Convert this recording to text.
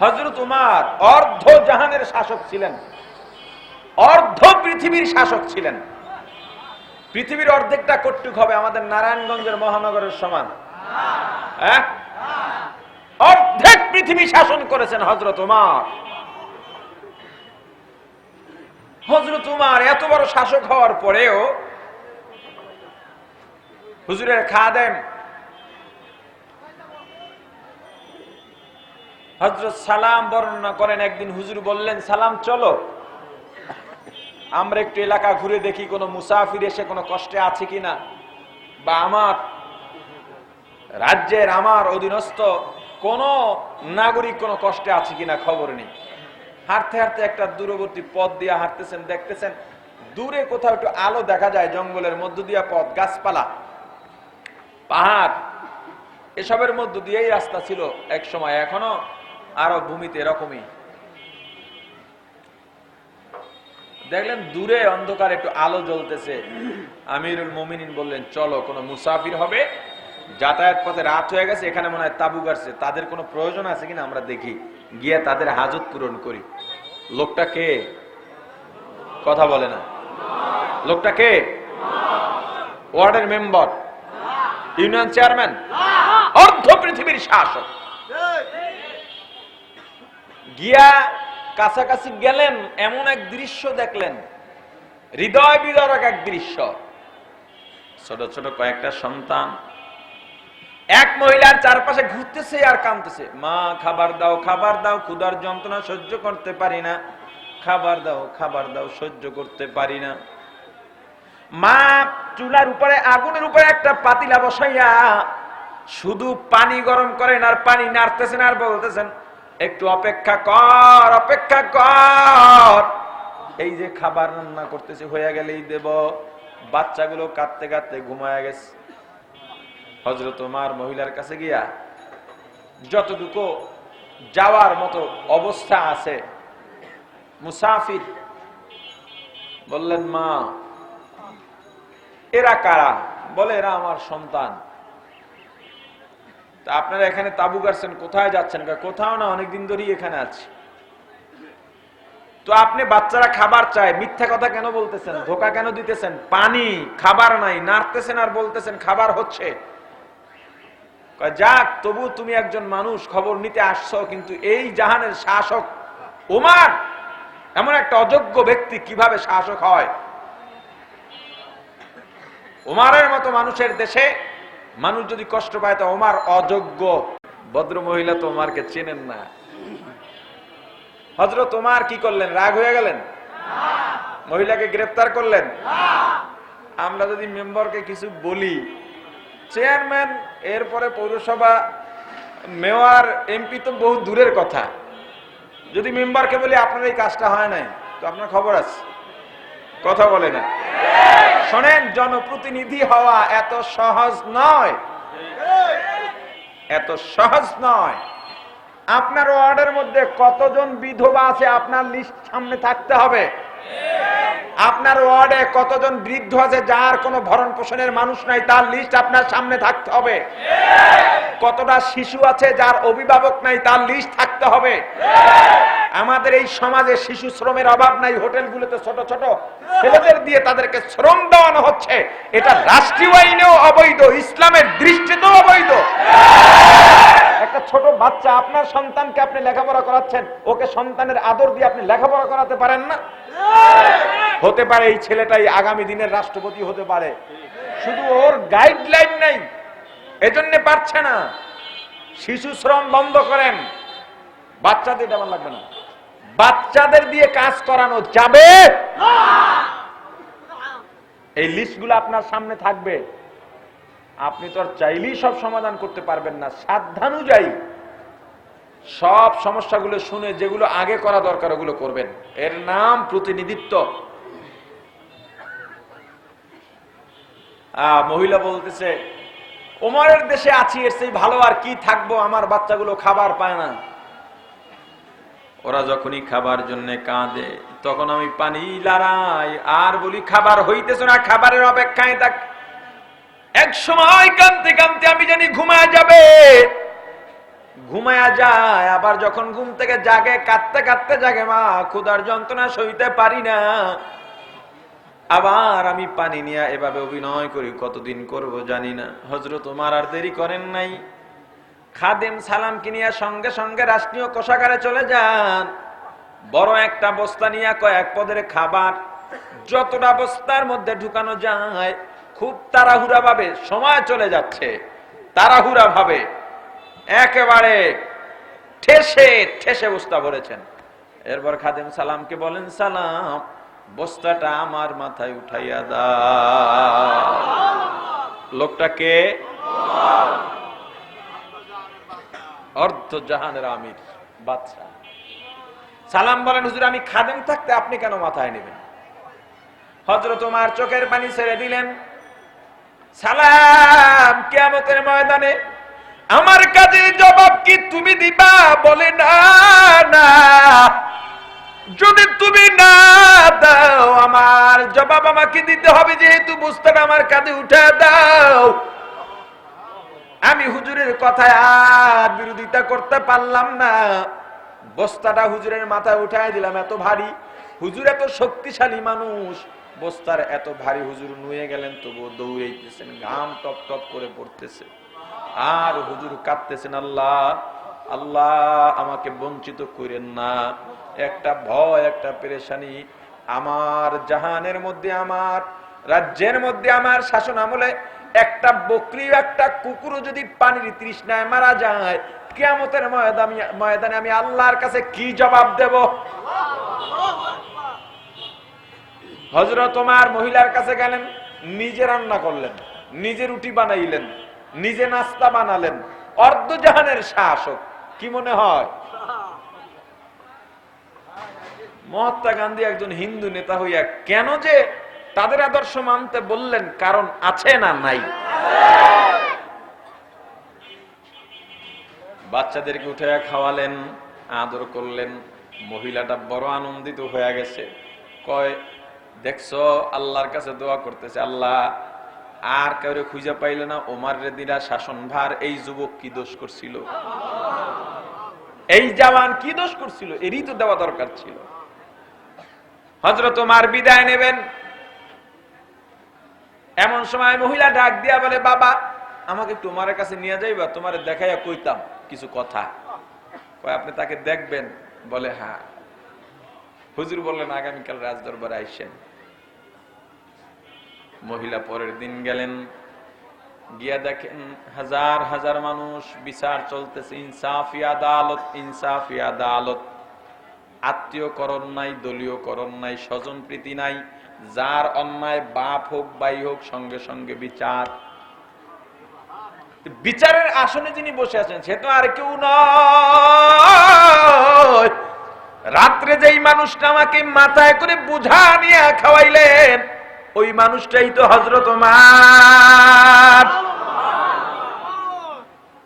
হজরত উমার অর্ধ জাহানের শাসক ছিলেন। অর্ধ পৃথিবীর শাসক ছিলেন। পৃথিবীর অর্ধেকটা কটুক হবে আমাদের নারায়ণগঞ্জের মহানগরের সমান। হ্যাঁ? অর্ধেক পৃথিবী শাসন করেছেন হজরত উমার। হজরত উমার এত বড় শাসক হওয়ার পরেও হুজুরের খাদেম হজরত সালাম বর্ণনা করেন, একদিন হুজুর বললেন, সালাম, চলো। আমরা একটু এলাকা ঘুরে দেখি, কোনো মুসাফির এসে কোনো কষ্টে আছে কিনা? বা আমার রাজ্যের আমার অধীনস্থ কোন নাগরিক কোনো কষ্টে আছে কিনা খবর নেই। হাঁটতে হাঁটতে একটা দূরবর্তী পথ দিয়ে হাঁটতেছেন, দেখতেছেন দূরে কোথাও একটু আলো দেখা যায়, জঙ্গলের মধ্য দিয়া পথ, গাছপালা, পাহাড়, এসবের মধ্য দিয়েই রাস্তা ছিল এক সময়। এখনও আরও ভূমিতে এরকমই। দেখলেন দূরে অন্ধকার, একটু আলো জ্বলতেছে। আমিরুল মুমিনিন বললেন, চলো, কোনো মুসাফির হবে। যাতায়াত পথে রাত হয়ে গেছে, এখানে মনে হয় তাবু গাড়ছে। তাদের কোনো প্রয়োজন আছে কিনা আমরা দেখি। গিয়ে তাদের হাজত পূরণ করি। লোকটা কে? কথা বলে না। লোকটা কে? ওয়ার্ডের মেম্বার। Union chairman. অর্ধ পৃথিবীর শাসক। গিয়া কাছাকাছি গেলেন, এমন এক দৃশ্য দেখলেন। হৃদয় বিদারক এক দৃশ্য। ছোট ছোট কয়েকটা সন্তান। এক মহিলার চারপাশে ঘুরতেছে আর কাঁদতেছে। মা, খাবার দাও খাবার দাও, ক্ষুধার যন্ত্রণা সহ্য করতে পারি না। খাবার দাও খাবার দাও, সহ্য করতে পারি না। মা চুলার উপরে, আগুনের উপরে একটা পাতিলা বসাইয়া শুধু পানি গরম করেন আর পানি নাড়তেছেন আর বলতেছেন একটু অপেক্ষা কর অপেক্ষা কর। এই যে খাবার রান্না করতেছে, হয়ে গেলেই দেব। বাচ্চাগুলো কাঁদতে কাঁদতে ঘুমায় গেছে। হজরত মার মহিলার কাছে গিয়া যতটুকু যাওয়ার মতো অবস্থা আছে, মুসাফির বললেন, মা, এরা কারা? বলে, এরা আমার সন্তান। তা আপনারা এখানে তাবু গাড়ছেন কোথায় যাচ্ছেন? কোথাও না, অনেকদিন ধরেই এখানে আছি। তো আপনি বাচ্চারা খাবার চায়, মিথ্যা কথা কেন বলতেছেন? ধোকা কেন দিতেছেন? পানি, খাবার নাই, নাড়তেছেন আর বলতেছেন, খাবার হচ্ছে। যাক তবু তুমি একজন মানুষ, খবর নিতে আসছো, কিন্তু এই জাহানের শাসক ওমার, এমন একটা অযোগ্য ব্যক্তি কীভাবে শাসক হয়? ওমারের মতো মানুষের দেশে মানুষ যদি কষ্ট পায়, তো ওমার অযোগ্য। ভদ্র মহিলা তো ওমারকে চেনেন না। হজরত ওমার কি করলেন? রাগ হয়ে গেলেন? মহিলাকে গ্রেফতার করলেন? আমরা যদি মেম্বারকে কিছু বলি, চেয়ারম্যান, এরপরে পৌরসভা, মেয়র, এমপি তো বহু দূরের কথা। যদি মেম্বারকে বলি, আপনার এই কাজটা হয় নাই, তো আপনার খবর আছে। কথা বলে না। শোনেন, জনপ্রতিনিধি হওয়া এত সহজ নয়। এত সহজ নয়। আপনার ওয়ার্ডের মধ্যে কতজন বিধবা আছে আপনার লিস্ট সামনে থাকতে হবে। আপনার ওয়ার্ডে কতজন বৃদ্ধ আছে যার কোনো ভরণ পোষণের মানুষ নাই, তার লিস্ট আপনার সামনে থাকতে হবে। কতটা শিশু আছে যার অভিভাবক নাই, তার লিস্ট থাকতে হবে। আমাদের এই সমাজে শিশু শ্রমের অভাব নাই, হোটেলগুলোতে ছোট ছোট ছেলেদের দিয়ে তাদেরকে শ্রম দেওয়ানো হচ্ছে। এটা রাষ্ট্রীয় আইনেও অবৈধ, ইসলামের দৃষ্টিতেও অবৈধ। একটা ছোট বাচ্চা আপনার সন্তানকে আপনি লেখাপড়া করাচ্ছেন, ওকে সন্তানের আদর দিয়ে আপনি লেখাপড়া করাতে পারেন না? হতে পারে এই ছেলেটাই আগামী দিনের রাষ্ট্রপতি হতে পারে। শুধু ওর গাইডলাইন নাই, এজন্য পারছে না। শিশু শ্রম বন্ধ করেন। বাচ্চাদের আমার লাগবে না। বাচ্চাদের দিয়ে কাজ করানো যাবে? এই লিস্টগুলো আপনার সামনে থাকবে। আপনি তো আর চাইলেই সব সমাধান করতে পারবেন না। সাধ্যানুযায়ী সব সমস্যাগুলো শুনে যেগুলো আগে করা দরকার ওগুলো করবেন। এর নাম প্রতিনিধিত্ব। মহিলা বলতেছে, ওমরের দেশে আছি, এর সেই ভালো আর কি থাকব? আমার বাচ্চাগুলো খাবার পায় না। ওরা যখনই খাবার জন্য কাঁদে, তখন আমি পানি লাড়াই। আর বলি, খাবার হইতেছে না, খাবারের অপেক্ষায় থাক। এক সময় কানতে কানতে আমি জানি ঘুমায় যাবে। ঘুমায়া যায়, আবার যখন ঘুম থেকে জাগে, কাঁদতে কাঁদতে জাগে, মা, ক্ষুধার যন্ত্রণা সইতে পারি না। আবার আমি পানি নিয়ে এভাবে অভিনয় করি, কতদিন করব জানি না। হজরত তোমার আর দেরি করেন নাই। খাদেম সালাম কিনিয়া সঙ্গে সঙ্গে রাষ্ট্রীয় কোষাগারে চলে যান। বড় একটা বস্তা নিয়ে কয়েক পদের খাবার, যতটা বস্তার মধ্যে ঢুকানো যায়, খুব তাড়াহুড়া ভাবে সময় চলে যাচ্ছে। তাড়াহুড়া ভাবে একেবারে ঠেসে ঠেসে বস্তা ভরেছেন। এরপর খাদেম সালামকে বলেন, সালাম, বস্তাটা আমার মাথায় উঠাইয়া দা লোকটাকে অর্ধ জাহানের আমির বাদশা সালাম বলেন, হুজুর, আমি খাদেম থাকতে আপনি কেন মাথায় নেবেন? হজরত তোমার চোখের পানি ছেড়ে দিলেন। সালাম কেমতের ময়দানে আমার কাজে জবাব কি তুমি দিবা? বলে, না না। যদি তুমি না দাও, আমার জবাব আমাকে দিতে হবে, যেহেতু বুঝতেন আমার কাঁধে উঠে দাও। আমি হুজুরের কথায় আর বিরোধিতা করতে পারলাম না। বস্তাটা হুজুরের মাথায় উঠায় দিলাম, এত ভারী। হুজুর এত শক্তিশালী মানুষ। বস্তার এত ভারী হুজুর নুয়ে গেলেন, তবুও দৌড়াইতেছেন, ঘাম টপ টপ করে পড়তেছে। আর হুজুর কাঁদতেছেন, আল্লাহ আল্লাহ, আমাকে বঞ্চিত করেন না। একটা ভয়, একটা পেরেশানি। আমার জাহানের মধ্যে আমার রাজ্যের মধ্যে আমার শাসন আমলে একটা বকরি একটা কুকুরও যদি পানির তৃষ্ণায় মারা যায় ময়দানে ময়দানে আমি আল্লাহর কাছে কি জবাব দেব? হজরত তোমার মহিলার কাছে গেলেন, নিজে রান্না করলেন, নিজে রুটি বানাইলেন, নিজে নাস্তা বানালেন অর্ধজাহানের শাসক, কি মনে হয়? মহাত্মা গান্ধী একজন হিন্দু নেতা হইয়া, কেন যে তাদের আদর্শ মানতে বললেন, কারণ আছে না নাই? বাচ্চাদেরকে উঠে খাওয়ালেন, আদর করলেন। মহিলাটা বড় আনন্দিত হয়ে গেছে। কয়, দেখছ, আল্লাহর কাছে দোয়া করতেছে, আল্লাহ, আর কেউ খুঁজে পাইলে না ওমার রেদিরা শাসন ভার, এই যুবক কি দোষ করছিল? এই জওয়ান কি দোষ করছিল? এরই তো দেওয়া দরকার ছিল। হজরত ওমার বিদায় নেবেন। এমন সময় মহিলা ডাক দিয়া বলে, বাবা, আমাকে তোমার কাছে নিয়ে যাইবা, তোমার দেখাইয়া কইতাম কিছু কথা। আপনি তাকে দেখবেন? বলে হ্যাঁ। হুজুর বললেন, আগামীকাল রাজ দরবারে আইসেন। মহিলা পরের দিন গেলেন, গিয়া দেখেন হাজার হাজার মানুষ, বিচার চলতেছে, ইনসাফি আদালত ইনসাফি আদালত। আত্মীয়করণ নাই, দলীয়করণ নাই স্বজন প্রীতি নাই। যার অন্যায় বাপ হোক, বাই হোক, সঙ্গে সঙ্গে বিচার। বিচারের আসনে যিনি বসে আছেন, সে তো আর কেউ নয়। রাত্রে যেই মানুষটা আমাকে মাথায় করে বুঝা নিয়ে খাওয়াইলেন, ওই মানুষটাই তো হজরত মার